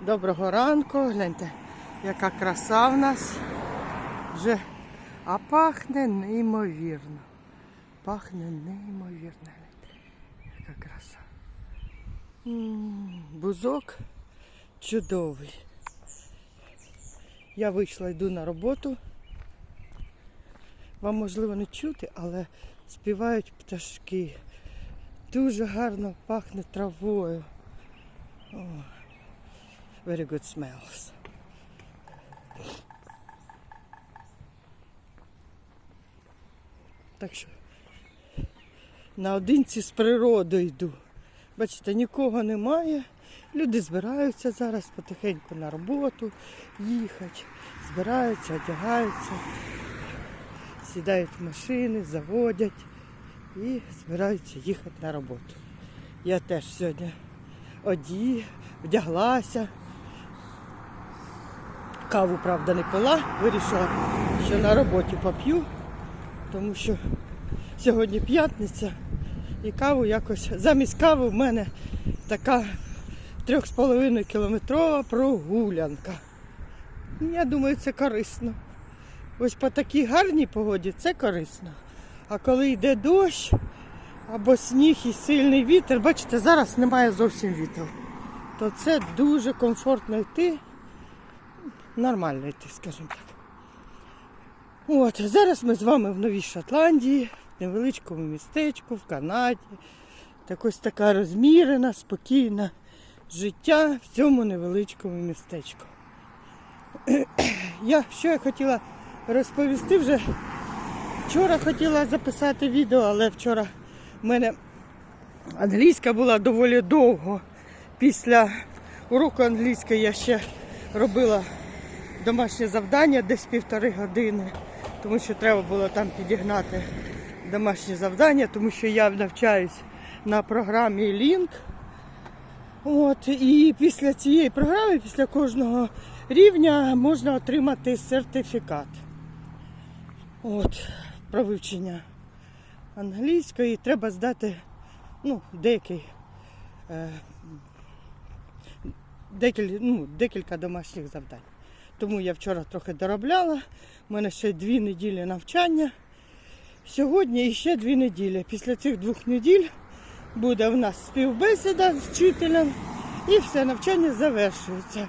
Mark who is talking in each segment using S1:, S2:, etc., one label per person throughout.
S1: Доброго ранку, гляньте, яка краса в нас. Вже, а пахне неймовірно. Пахне неймовірно. Гляньте, яка краса. Бузок чудовий. Я вийшла, йду на роботу. Вам можливо не чути, але співають пташки. Дуже гарно пахне травою. О, very good smells. Так що наодинці з природою йду. Бачите, нікого немає. Люди збираються зараз потихеньку на роботу, їхать, збираються, одягаються, сідають в машини, заводять і збираються їхати на роботу. Я теж сьогодні оді, вдяглася. Каву, правда, не пила, вирішила, що на роботі поп'ю, тому що сьогодні п'ятниця і каву якось замість кави в мене така трьох з половиною кілометрова прогулянка. Я думаю, це корисно. Ось по такій гарній погоді це корисно. А коли йде дощ або сніг і сильний вітер, бачите, зараз немає зовсім вітру, то це дуже комфортно йти. Нормально йти, скажімо так. От, зараз ми з вами в Новій Шотландії, в невеличкому містечку, в Канаді. Так така розмірена, спокійна життя в цьому невеличкому містечку. Я, що я хотіла розповісти вже. Вчора хотіла записати відео, але вчора в мене англійська була доволі довго. Після уроку англійської я ще робила домашнє завдання десь півтори години, тому що треба було там підігнати домашнє завдання, тому що я навчаюсь на програмі Link. От, і після цієї програми, після кожного рівня можна отримати сертифікат. От, про вивчення англійської треба здати ну, деякий, е, декіль, ну, декілька домашніх завдань. Тому я вчора трохи доробляла. У мене ще дві неділі навчання. Сьогодні ще дві неділі. Після цих двох неділь буде в нас співбесіда з вчителем і все навчання завершується.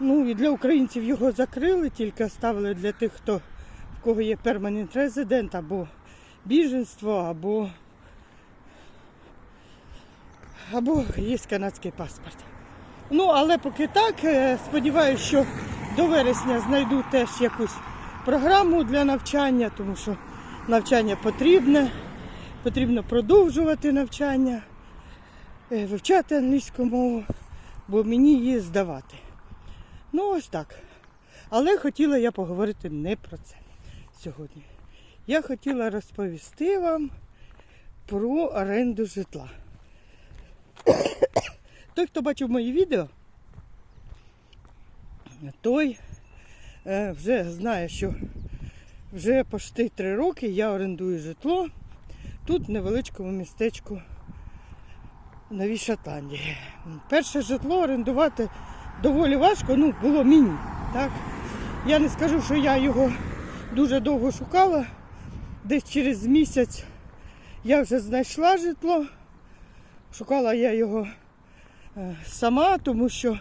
S1: Ну і для українців його закрили, тільки оставили для тих, хто в кого є перманент резидент або біженство, або, або є канадський паспорт. Ну, але поки так, е, сподіваюся, що до вересня знайду теж якусь програму для навчання, тому що навчання потрібне, потрібно продовжувати навчання, е, вивчати англійську мову, бо мені її здавати. Ну, ось так. Але хотіла я поговорити не про це сьогодні. Я хотіла розповісти вам про оренду житла. Той, хто бачив мої відео, той е, вже знає, що вже почти три роки я орендую житло тут, в невеличкому містечку Новій Шотландії. Перше житло орендувати доволі важко, ну, було мені. Так? Я не скажу, що я його дуже довго шукала. Десь через місяць я вже знайшла житло. Шукала я його е, сама, тому що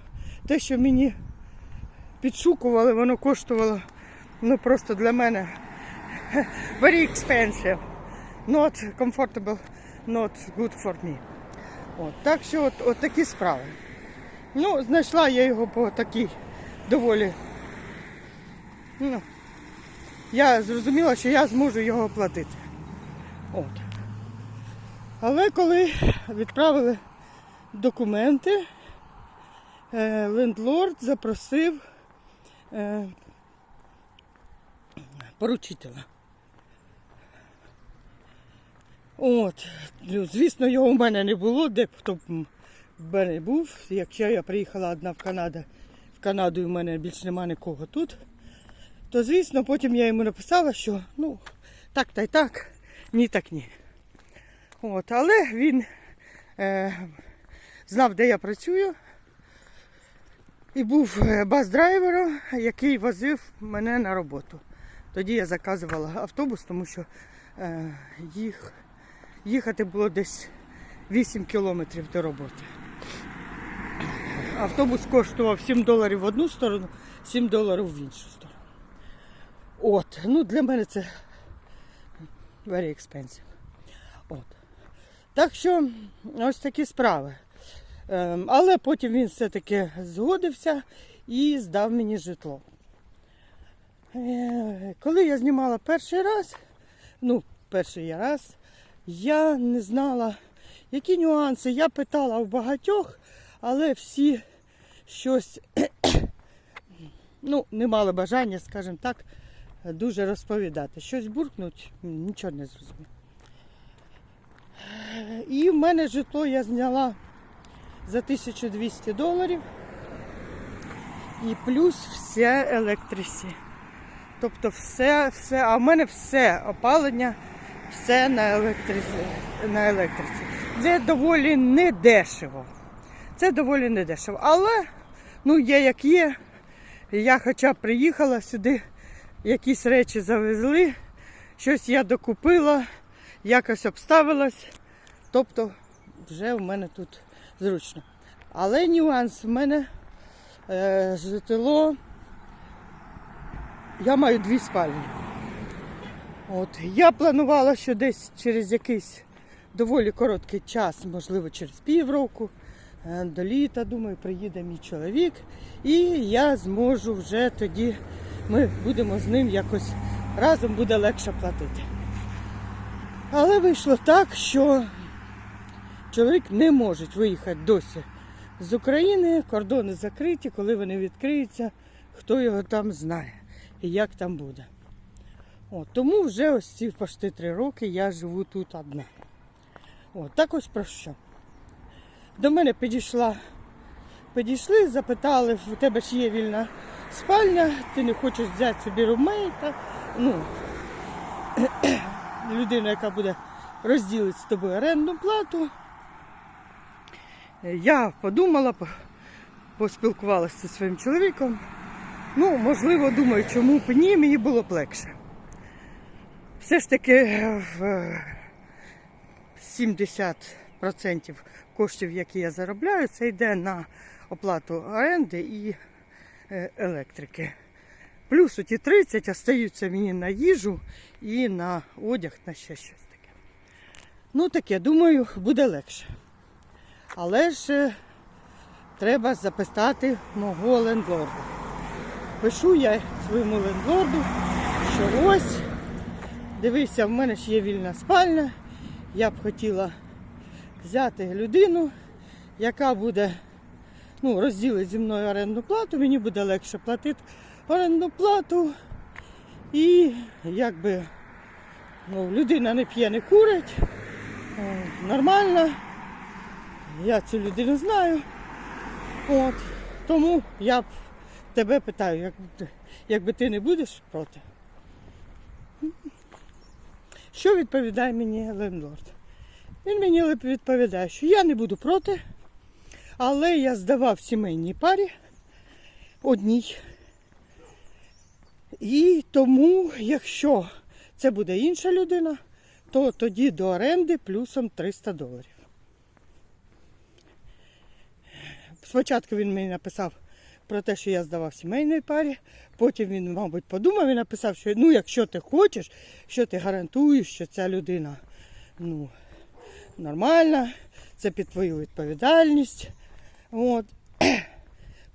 S1: те, що мені підшукували, воно коштувало ну, просто для мене very expensive. Not comfortable, not good for me. От, так що от, от такі справи. Ну, знайшла я його по такій доволі. Ну, я зрозуміла, що я зможу його оплатити. От. Але коли відправили документи, е, лендлорд запросив е, поручителя. От, ну, звісно, його у мене не було, де хто б мене був. Якщо я приїхала одна в Канаду, в Канаду і в мене більше нема нікого тут, то звісно, потім я йому написала, що ну, так та й так, ні так ні. От, але він е, знав, де я працюю. І був е, бас-драйвером, який возив мене на роботу. Тоді я заказувала автобус, тому що е, їх, їхати було десь 8 кілометрів до роботи. Автобус коштував 7 доларів в одну сторону, 7 доларів в іншу сторону. От, ну для мене це very expensive. От. Так що ось такі справи. Ем, але потім він все-таки згодився і здав мені житло. Е, Коли я знімала перший раз, ну, перший раз, я не знала, які нюанси. Я питала у багатьох, але всі щось ну, не мали бажання, скажімо так, дуже розповідати. Щось буркнуть, нічого не зрозумів. І в мене житло я зняла за 1200 доларів. І плюс все електрисі. Тобто все, все, а в мене все опалення, все на електриці. На електриці. Це доволі недешево. Це доволі недешево. Але ну, є як є. Я хоча б приїхала сюди, якісь речі завезли, щось я докупила, якось обставилась. Тобто вже в мене тут зручно. Але нюанс в мене е, житло. Я маю дві спальні. От. Я планувала, що десь через якийсь доволі короткий час, можливо, через півроку, е, до літа, думаю, приїде мій чоловік. І я зможу вже тоді, ми будемо з ним якось разом буде легше платити. Але вийшло так, що чоловік не може виїхати досі з України, кордони закриті, коли вони відкриються, хто його там знає і як там буде. От, тому вже ось ці почти три роки я живу тут одна. От, так ось про що. До мене підійшла, підійшли, запитали, в тебе ж є вільна спальня, ти не хочеш взяти собі румейта. Ну, людину, яка буде розділити з тобою орендну плату. Я подумала, по- поспілкувалася зі своїм чоловіком. Ну, можливо, думаю, чому б ні, мені було б легше. Все ж таки е, в е, 70% коштів, які я заробляю, це йде на оплату оренди і е, електрики. Плюс ті 30 остаються мені на їжу і на одяг, на ще щось таке. Ну таке, думаю, буде легше. Але ж е, треба записати мого лендлорда. Пишу я своєму лендлорду, що ось, дивися, в мене ж є вільна спальня. Я б хотіла взяти людину, яка буде ну, розділить зі мною орендну плату, мені буде легше платити орендну плату. І якби ну, людина не п'є, не курить, е, нормально. Я цю людину знаю. От. Тому я б тебе питаю, як, якби ти не будеш проти. Що відповідає мені лендлорд? Він мені відповідає, що я не буду проти, але я здавав сімейній парі одній. І тому, якщо це буде інша людина, то тоді до оренди плюсом 300 доларів. Спочатку він мені написав про те, що я здавав сімейній парі. Потім він, мабуть, подумав і написав, що ну, якщо ти хочеш, що ти гарантуєш, що ця людина ну, нормальна, це під твою відповідальність. От.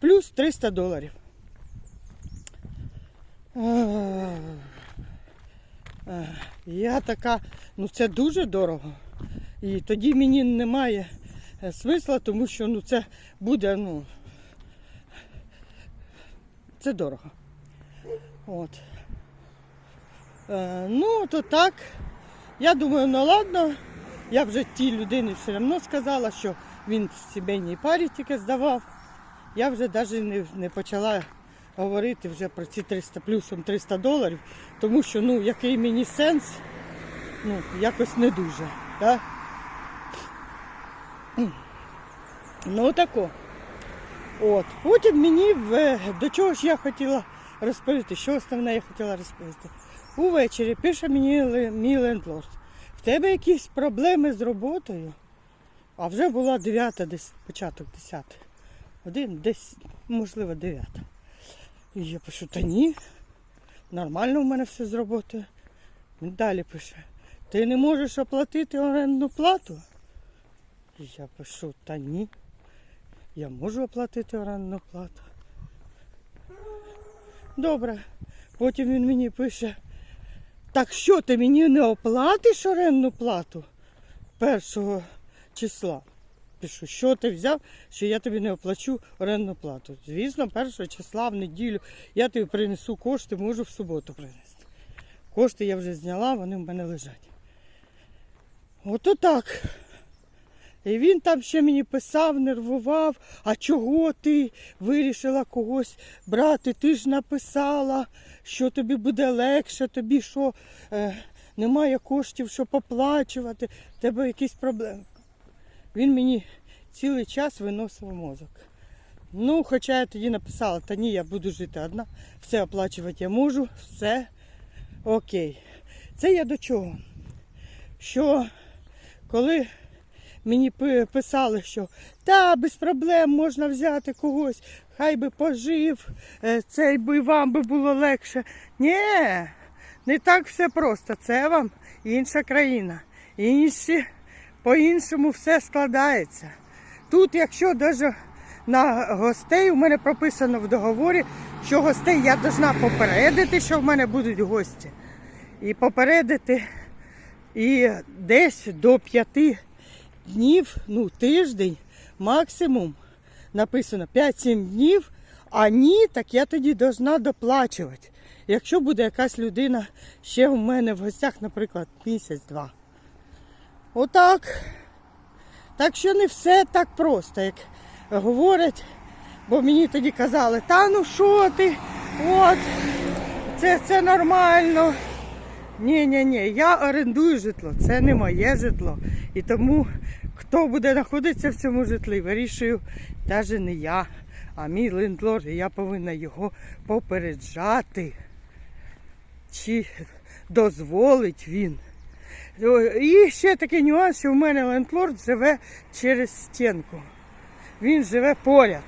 S1: Плюс 300 доларів. Я така, ну це дуже дорого. І тоді мені немає смисла, тому що ну, це буде, ну, це дорого. От. Е, ну, то так. Я думаю, ну ладно. Я вже тій людині все одно сказала, що він в сімейній парі тільки здавав. Я вже навіть не, не почала говорити вже про ці 300 плюсом 300 доларів, тому що ну, який мені сенс, ну, якось не дуже. Да? Ну, отако. От. Потім мені в... до чого ж я хотіла розповісти, що основне я хотіла розповісти. Увечері пише мені мій лендлорд. В тебе якісь проблеми з роботою? А вже була 9, десь початок 10. Один, десь, можливо, 9. І я пишу, та ні, нормально в мене все з роботою. Далі пише, ти не можеш оплатити орендну плату? Я пишу, та ні. Я можу оплатити орендну плату. Добре. Потім він мені пише, так що ти мені не оплатиш орендну плату першого числа? Пишу, що ти взяв, що я тобі не оплачу орендну плату. Звісно, першого числа в неділю я тобі принесу кошти, можу в суботу принести. Кошти я вже зняла, вони в мене лежать. Ото так. І він там ще мені писав, нервував, а чого ти вирішила когось брати? Ти ж написала, що тобі буде легше, тобі що е, немає коштів, щоб оплачувати, в тебе якісь проблеми. Він мені цілий час виносив мозок. Ну, хоча я тоді написала, та ні, я буду жити одна, все оплачувати я можу, все окей. Це я до чого? Що коли мені писали, що та без проблем можна взяти когось, хай би пожив, е, цей би вам би було легше. Ні, не так все просто. Це вам інша країна. Інші, по-іншому все складається. Тут, якщо навіть на гостей, у мене прописано в договорі, що гостей я повинна попередити, що в мене будуть гості. І попередити і десь до п'яти днів, ну тиждень, максимум написано 5-7 днів, а ні, так я тоді должна доплачувати. Якщо буде якась людина ще у мене в гостях, наприклад, місяць-два. Отак. Так що не все так просто, як говорять, бо мені тоді казали, та ну що ти, от, це, це нормально. Ні, ні, ні, я орендую житло, це не моє житло. І тому хто буде знаходитися в цьому житлі, вирішую навіть не я, а мій лендлорд, і я повинна його попереджати. Чи дозволить він. І ще такий нюанс, що в мене лендлорд живе через стінку. Він живе поряд.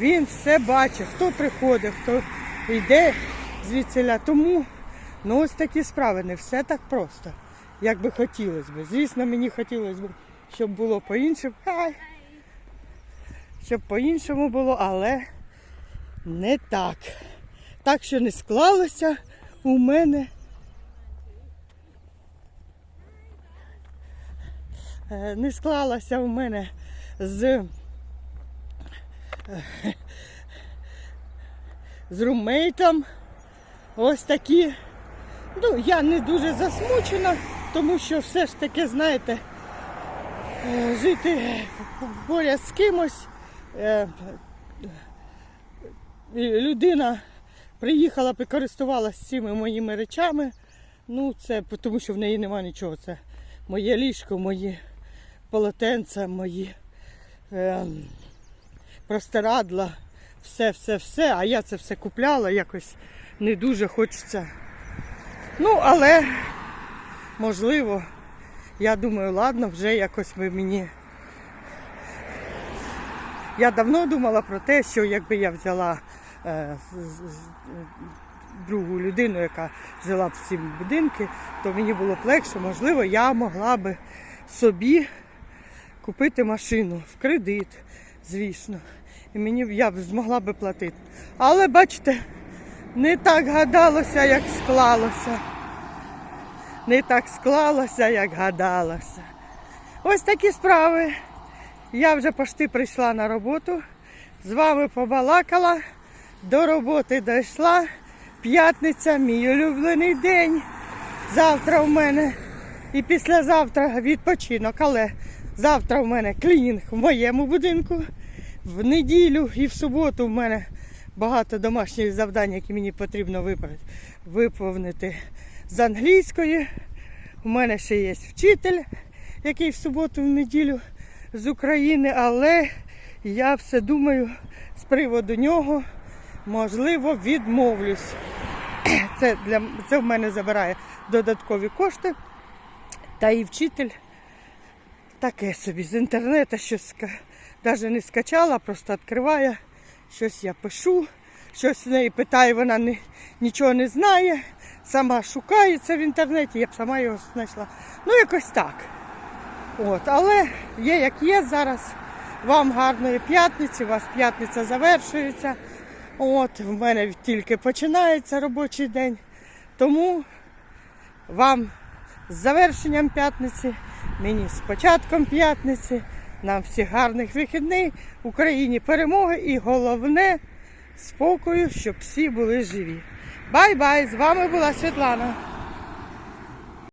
S1: Він все бачить, хто приходить, хто йде звідсиля. Тому ну, ось такі справи, не все так просто, як би хотілося б. Звісно, мені хотілося б, щоб було по-іншому. Щоб по-іншому було, але не так. Так що не склалося у мене. Е, Не склалося у мене з, е, з румейтом. Ось такі. Ну, я не дуже засмучена, тому що все ж таки, знаєте, е, жити поряд з кимось. е, людина приїхала б користувалася цими моїми речами. Ну, це тому що в неї немає нічого. Це моє ліжко, мої полотенця, мої е, простирадла, все, все, все. А я це все купляла, якось не дуже хочеться. Ну, але можливо, я думаю, ладно, вже якось ви мені. Я давно думала про те, що якби я взяла е, другу людину, яка жила б в цьому будинку, то мені було б легше, можливо, я могла би собі купити машину в кредит, звісно. І мені я б змогла би платити. Але бачите, не так гадалося, як склалося. Не так склалося, як гадалося. Ось такі справи. Я вже почти прийшла на роботу. З вами побалакала. До роботи дійшла. П'ятниця, мій улюблений день. Завтра в мене і післязавтра відпочинок, але завтра в мене клінінг в моєму будинку. В неділю і в суботу в мене багато домашніх завдань, які мені потрібно виповнити з англійської. У мене ще є вчитель, який в суботу, в неділю з України, але я все думаю з приводу нього, можливо, відмовлюсь. Це, для, це в мене забирає додаткові кошти. Та і вчитель таке собі з інтернету щось навіть не скачала, просто відкриває, щось я пишу, щось в неї питаю, вона не, нічого не знає, сама шукає це в інтернеті, я б сама його знайшла. Ну, якось так. От, але є як є зараз. Вам гарної п'ятниці, у вас п'ятниця завершується. От, в мене тільки починається робочий день. Тому вам з завершенням п'ятниці, мені з початком п'ятниці, нам всіх гарних вихідних, Україні перемоги і головне спокою, щоб всі були живі. Бай-бай! З вами була Світлана.